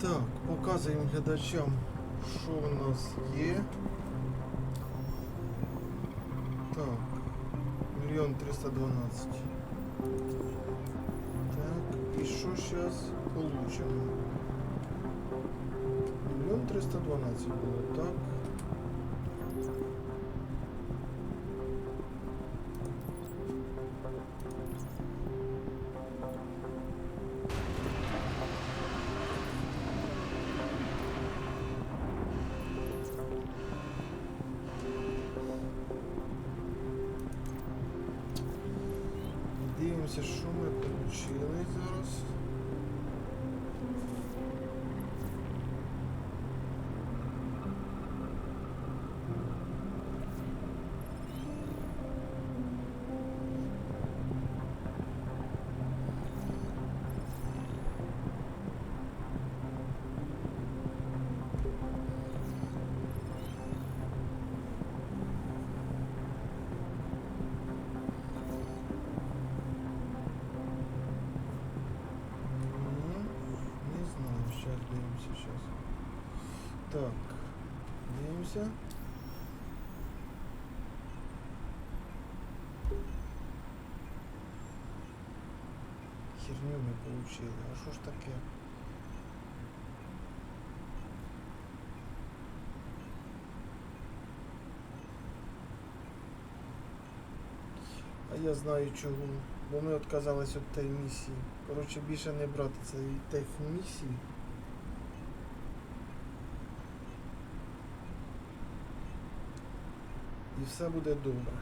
Так, показуємо глядачам, що в нас є. Так, мільйон триста дванадцять. Так, і що зараз получимо? Мільйон триста дванадцять було, так? Дивимося, що ми Так, дивимося. Херню ми получили. А що ж таке? А я знаю чого. Бо ми відказались від тієї місії. Коротше, більше не брати цієї тих місій. І все буде добре.